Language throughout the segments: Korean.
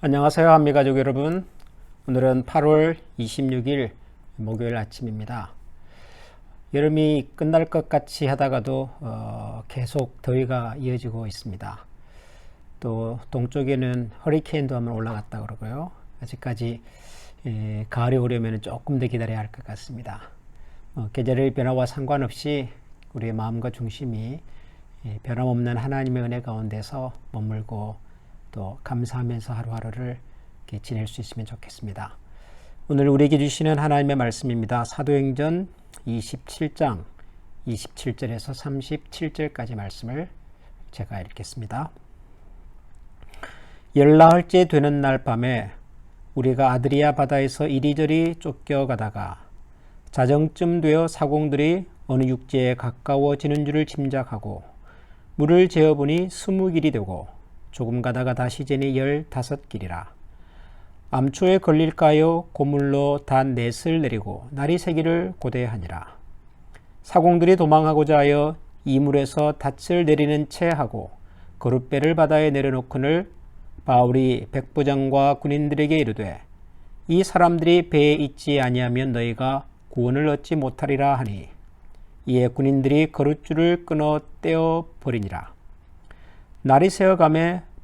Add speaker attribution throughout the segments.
Speaker 1: 안녕하세요 한미가족 여러분. 오늘은 8월 26일 목요일 아침입니다. 여름이 끝날 것 같이 하다가도 어, 계속 더위가 이어지고 있습니다. 또 동쪽에는 허리케인도 한번 올라갔다 그러고요. 아직까지 에, 가을이 오려면 조금 더 기다려야 할 것 같습니다. 어, 계절의 변화와 상관없이 우리의 마음과 중심이 에, 변함없는 하나님의 은혜 가운데서 머물고 또 감사하면서 하루하루를 지낼 수 있으면 좋겠습니다. 오늘 우리에게 주시는 하나님의 말씀입니다. 사도행전 27장 27절에서 37절까지 말씀을 제가 읽겠습니다. 열나흘째 되는 날 밤에 우리가 아드리아 바다에서 이리저리 쫓겨가다가 자정쯤 되어 사공들이 어느 육지에 가까워지는 줄을 짐작하고 물을 재어보니 스무 길이 되고 조금 가다가 다시 재니 열다섯 길이라. 암초에 걸릴까요? 고물로 단 넷을 내리고 날이 새기를 고대하니라. 사공들이 도망하고자 하여 이물에서 닻을 내리는 채 하고 거룻배를 바다에 내려놓거늘 바울이 백부장과 군인들에게 이르되 이 사람들이 배에 있지 아니하면 너희가 구원을 얻지 못하리라 하니 이에 군인들이 거룻줄을 끊어 떼어 버리니라. 날이 새어감에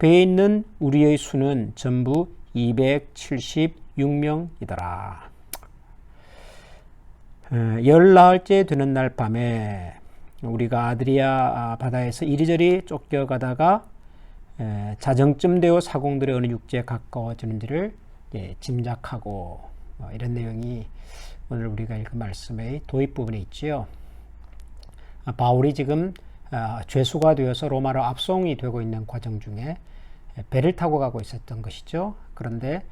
Speaker 1: 배에 있는 우리의 수는 전부 276명이더라. 열나흘째 되는 날 밤에 우리가 아드리아 바다에서 이리저리 쫓겨가다가 자정쯤 되어 사공들의 어느 육지에 가까워지는지를 짐작하고 뭐 이런 내용이 오늘 우리가 읽은 말씀의 도입 부분에 있지요. 바울이 지금 죄수가 되어서 로마로 압송이 되고 있는 과정 중에 배를 타고 가고 있었던 것이죠. 그런데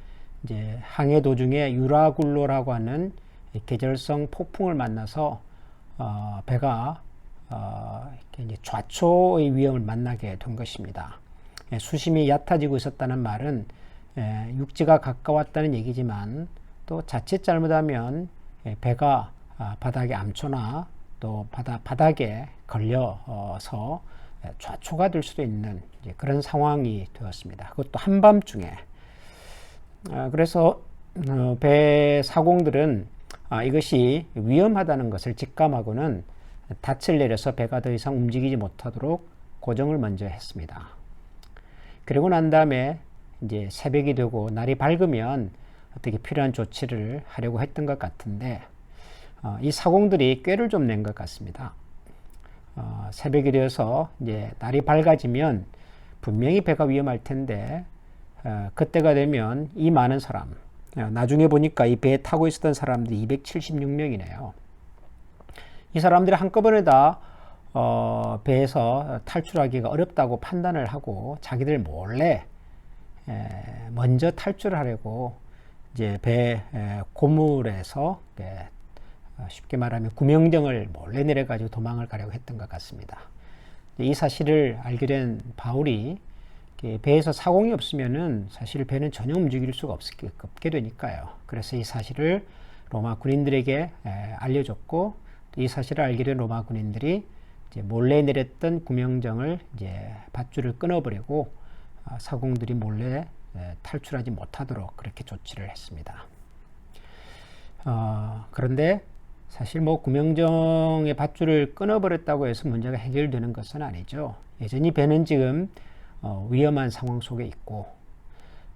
Speaker 1: 이제 항해 도중에 유라굴로라고 하는 계절성 폭풍을 만나서 어, 배가 어, 좌초의 위험을 만나게 된 것입니다. 예, 수심이 얕아지고 있었다는 말은 예, 육지가 가까웠다는 얘기지만 또 자칫 잘못하면 예, 배가 아, 바닥에 암초나 또 바다, 바닥에 걸려서 좌초가 될 수도 있는 그런 상황이 되었습니다. 그것도 한밤중에. 아, 그래서 어, 배 사공들은 아, 이것이 위험하다는 것을 직감하고는 닻을 내려서 배가 더 이상 움직이지 못하도록 고정을 먼저 했습니다. 그리고 난 다음에 이제 새벽이 되고 날이 밝으면 어떻게 필요한 조치를 하려고 했던 것 같은데 어, 이 사공들이 꾀를 좀 낸 것 같습니다. 어, 새벽이 되어서 이제 날이 밝아지면 분명히 배가 위험할 텐데 어, 그때가 되면 이 많은 사람 어, 나중에 보니까 이 배에 타고 있었던 사람들이 276명이네요. 이 사람들이 한꺼번에 다 어, 배에서 탈출하기가 어렵다고 판단을 하고 자기들 몰래 에, 먼저 탈출을 하려고 이제 배 에, 고물에서 에, 어, 쉽게 말하면 구명정을 몰래 내려가지고 도망을 가려고 했던 것 같습니다. 이 사실을 알게 된 바울이 배에서 사공이 없으면은 사실 배는 전혀 움직일 수가 없게 되니까요. 그래서 이 사실을 로마 군인들에게 알려줬고 이 사실을 알게 된 로마 군인들이 몰래 내렸던 구명정을 이제 밧줄을 끊어버리고 아, 사공들이 몰래 탈출하지 못하도록 그렇게 조치를 했습니다. 어, 그런데 사실 뭐 구명정의 밧줄을 끊어버렸다고 해서 문제가 해결되는 것은 아니죠. 여전히 배는 지금 어, 위험한 상황 속에 있고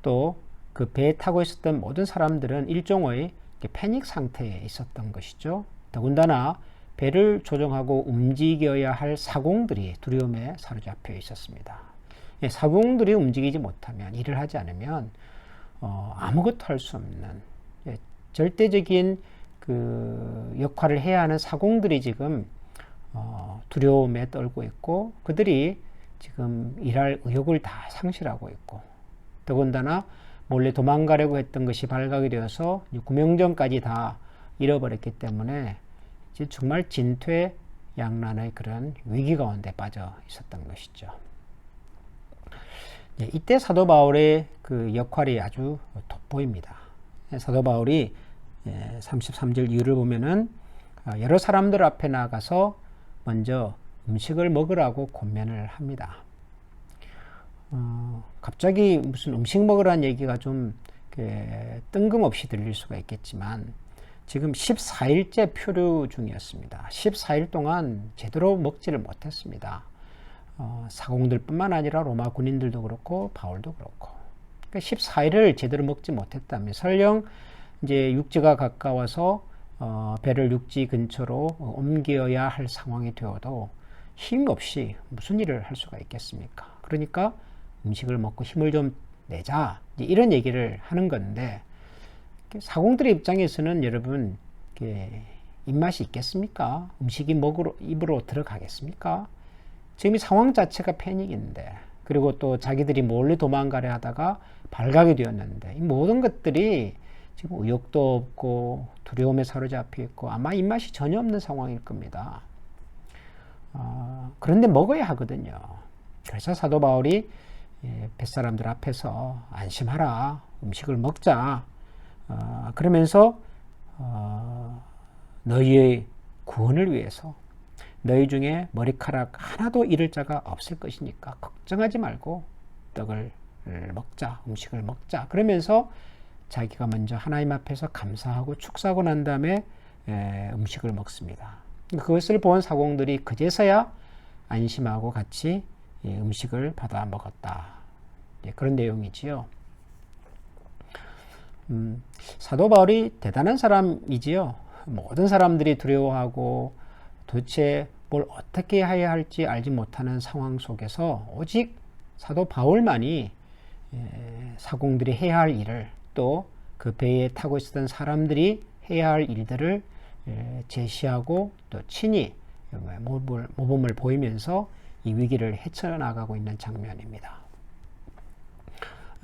Speaker 1: 또 그 배에 타고 있었던 모든 사람들은 일종의 패닉 상태에 있었던 것이죠. 더군다나 배를 조정하고 움직여야 할 사공들이 두려움에 사로잡혀 있었습니다. 예, 사공들이 움직이지 못하면 일을 하지 않으면 어, 아무것도 할 수 없는 예, 절대적인 그 역할을 해야 하는 사공들이 지금 어, 두려움에 떨고 있고 그들이 지금 일할 의욕을 다 상실하고 있고 더군다나 몰래 도망가려고 했던 것이 발각이 되어서 구명정까지 다 잃어버렸기 때문에 정말 진퇴 양난의 그런 위기 가운데 빠져 있었던 것이죠. 네, 이때 사도 바울의 그 역할이 아주 돋보입니다. 사도 바울이 33절 이유를 보면은 아, 여러 사람들 앞에 나가서 먼저 음식을 먹으라고 권면을 합니다. 어, 갑자기 무슨 음식 먹으라는 얘기가 좀 뜬금없이 들릴 수가 있겠지만 지금 14일째 표류 중이었습니다. 14일 동안 제대로 먹지를 못했습니다. 어, 사공들뿐만 아니라 로마 군인들도 그렇고 바울도 그렇고 그러니까 14일을 제대로 먹지 못했다면 설령 이제 육지가 가까워서 어, 배를 육지 근처로 옮겨야 할 상황이 되어도 힘 없이 무슨 일을 할 수가 있겠습니까? 그러니까 음식을 먹고 힘을 좀 내자 이런 얘기를 하는 건데 사공들의 입장에서는 여러분 입맛이 있겠습니까? 음식이 먹으로 입으로 들어가겠습니까? 지금 이 상황 자체가 패닉인데 그리고 또 자기들이 몰래 도망가려 하다가 발각이 되었는데 이 모든 것들이 지금 의욕도 없고 두려움에 사로잡혀 있고 아마 입맛이 전혀 없는 상황일 겁니다. 어, 그런데 먹어야 하거든요. 그래서 사도 바울이 예, 뱃사람들 앞에서 안심하라 음식을 먹자 어, 그러면서 어, 너희의 구원을 위해서 너희 중에 머리카락 하나도 잃을 자가 없을 것이니까 걱정하지 말고 떡을 먹자, 음식을 먹자. 그러면서 자기가 먼저 하나님 앞에서 감사하고 축사하고 난 다음에 음식을 먹습니다. 그것을 본 사공들이 그제서야 안심하고 같이 음식을 받아 먹었다. 그런 내용이지요. 음, 사도 바울이 대단한 사람이지요. 모든 사람들이 두려워하고 도대체 뭘 어떻게 해야 할지 알지 못하는 상황 속에서 오직 사도 바울만이 사공들이 해야 할 일을 또 그 배에 타고 있었던 사람들이 해야 할 일들을 제시하고 또 친히 모범을 보이면서 이 위기를 헤쳐나가고 있는 장면입니다.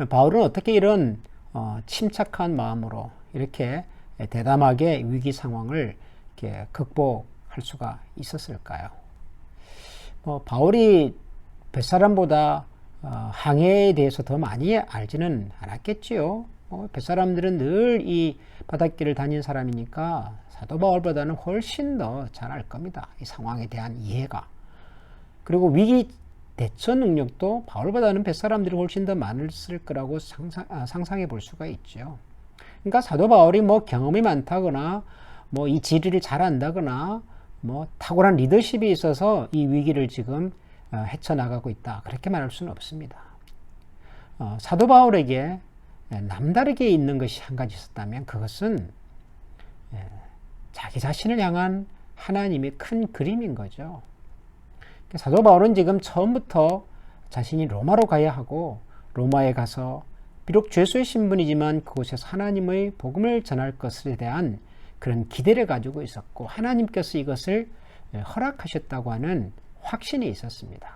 Speaker 1: 바울은 어떻게 이런 어, 침착한 마음으로 이렇게 대담하게 위기 상황을 이렇게 극복 할 수가 있었을까요? 뭐 바울이 뱃사람보다 어, 항해에 대해서 더 많이 알지는 않았겠지요. 어, 뱃사람들은 늘 이 바닷길을 다닌 사람이니까 사도 바울보다는 훨씬 더 잘 알 겁니다. 이 상황에 대한 이해가. 그리고 위기 대처 능력도 바울보다는 뱃사람들이 훨씬 더 많을 거라고 상상, 아, 상상해 볼 수가 있죠. 그러니까 사도 바울이 뭐 경험이 많다거나 뭐 이 지리를 잘 안다거나 뭐 탁월한 리더십이 있어서 이 위기를 지금 어, 헤쳐나가고 있다. 그렇게 말할 수는 없습니다. 어, 사도 바울에게 남다르게 있는 것이 한 가지 있었다면 그것은 예, 자기 자신을 향한 하나님의 큰 그림인 거죠. 사도 바울은 지금 처음부터 자신이 로마로 가야 하고 로마에 가서 비록 죄수의 신분이지만 그곳에서 하나님의 복음을 전할 것에 대한 그런 기대를 가지고 있었고 하나님께서 이것을 허락하셨다고 하는 확신이 있었습니다.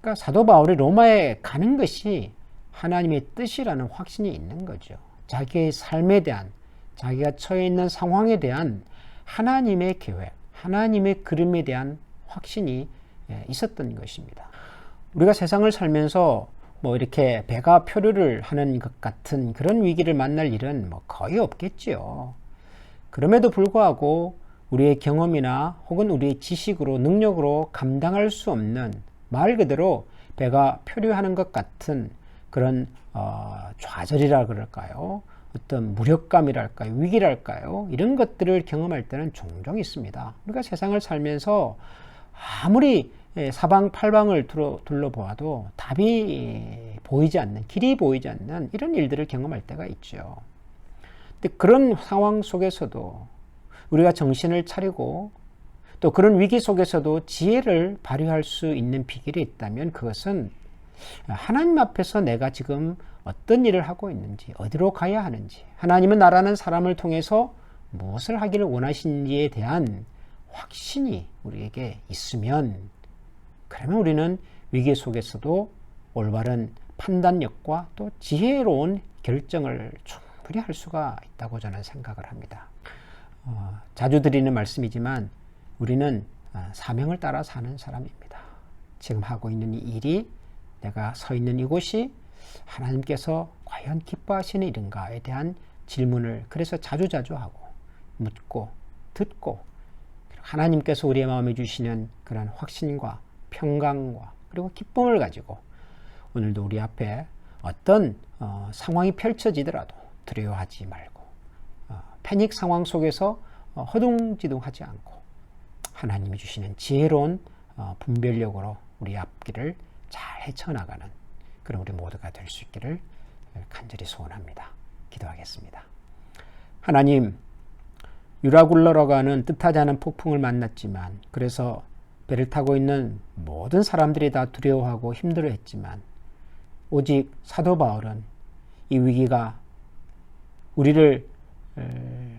Speaker 1: 그러니까 사도 바울이 로마에 가는 것이 하나님의 뜻이라는 확신이 있는 거죠. 자기의 삶에 대한 자기가 처해 있는 상황에 대한 하나님의 계획, 하나님의 그림에 대한 확신이 있었던 것입니다. 우리가 세상을 살면서 뭐 이렇게 배가 표류를 하는 것 같은 그런 위기를 만날 일은 뭐 거의 없겠지요. 그럼에도 불구하고 우리의 경험이나 혹은 우리의 지식으로 능력으로 감당할 수 없는 말 그대로 배가 표류하는 것 같은 그런 어, 좌절이라 그럴까요? 어떤 무력감이랄까요? 위기랄까요? 이런 것들을 경험할 때는 종종 있습니다. 우리가 세상을 살면서 아무리 사방팔방을 둘러보아도 답이 보이지 않는, 길이 보이지 않는 이런 일들을 경험할 때가 있죠. 근데 그런 상황 속에서도 우리가 정신을 차리고 또 그런 위기 속에서도 지혜를 발휘할 수 있는 비결이 있다면 그것은 하나님 앞에서 내가 지금 어떤 일을 하고 있는지, 어디로 가야 하는지, 하나님은 나라는 사람을 통해서 무엇을 하기를 원하시는지에 대한 확신이 우리에게 있으면, 그러면 우리는 위기 속에서도 올바른 판단력과 또 지혜로운 결정을 충분히 할 수가 있다고 저는 생각을 합니다. 어, 자주 드리는 말씀이지만 우리는 어, 사명을 따라 사는 사람입니다. 지금 하고 있는 이 일이 내가 서 있는 이곳이 하나님께서 과연 기뻐하시는 일인가에 대한 질문을 그래서 자주자주 하고 묻고 듣고 하나님께서 우리의 마음에 주시는 그런 확신과 평강과 그리고 기쁨을 가지고 오늘도 우리 앞에 어떤 어, 상황이 펼쳐지더라도 두려워하지 말고 어, 패닉 상황 속에서 어, 허둥지둥하지 않고 하나님이 주시는 지혜로운 어, 분별력으로 우리 앞길을 잘 헤쳐나가는 그런 우리 모두가 될 수 있기를 간절히 소원합니다. 기도하겠습니다. 하나님, 유라굴러라고 하는 뜻하지 않은 폭풍을 만났지만 그래서 배를 타고 있는 모든 사람들이 다 두려워하고 힘들어했지만 오직 사도 바울은 이 위기가 우리를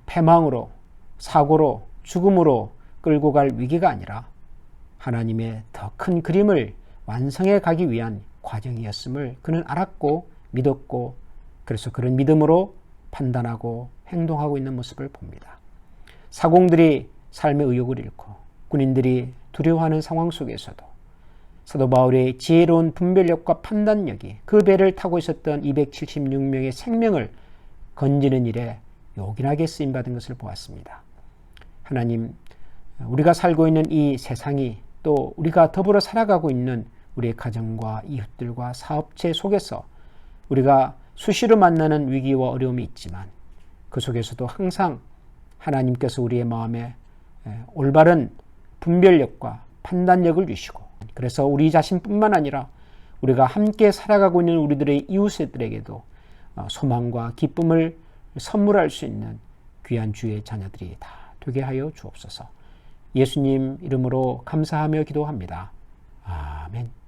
Speaker 1: 패망으로 사고로 죽음으로 끌고 갈 위기가 아니라 하나님의 더 큰 그림을 완성해 가기 위한 과정이었음을 그는 알았고 믿었고 그래서 그런 믿음으로 판단하고 행동하고 있는 모습을 봅니다. 사공들이 삶의 의욕을 잃고 군인들이 두려워하는 상황 속에서도 사도 바울의 지혜로운 분별력과 판단력이 그 배를 타고 있었던 276명의 생명을 건지는 일에 요긴하게 쓰임 받은 것을 보았습니다. 하나님, 우리가 살고 있는 이 세상이 또 우리가 더불어 살아가고 있는 우리의 가정과 이웃들과 사업체 속에서 우리가 수시로 만나는 위기와 어려움이 있지만 그 속에서도 항상 하나님께서 우리의 마음에 올바른 분별력과 판단력을 주시고 그래서 우리 자신뿐만 아니라 우리가 함께 살아가고 있는 우리들의 이웃들에게도 어, 소망과 기쁨을 선물할 수 있는 귀한 주의 자녀들이 다 되게 하여 주옵소서. 예수님 이름으로 감사하며 기도합니다. 아멘.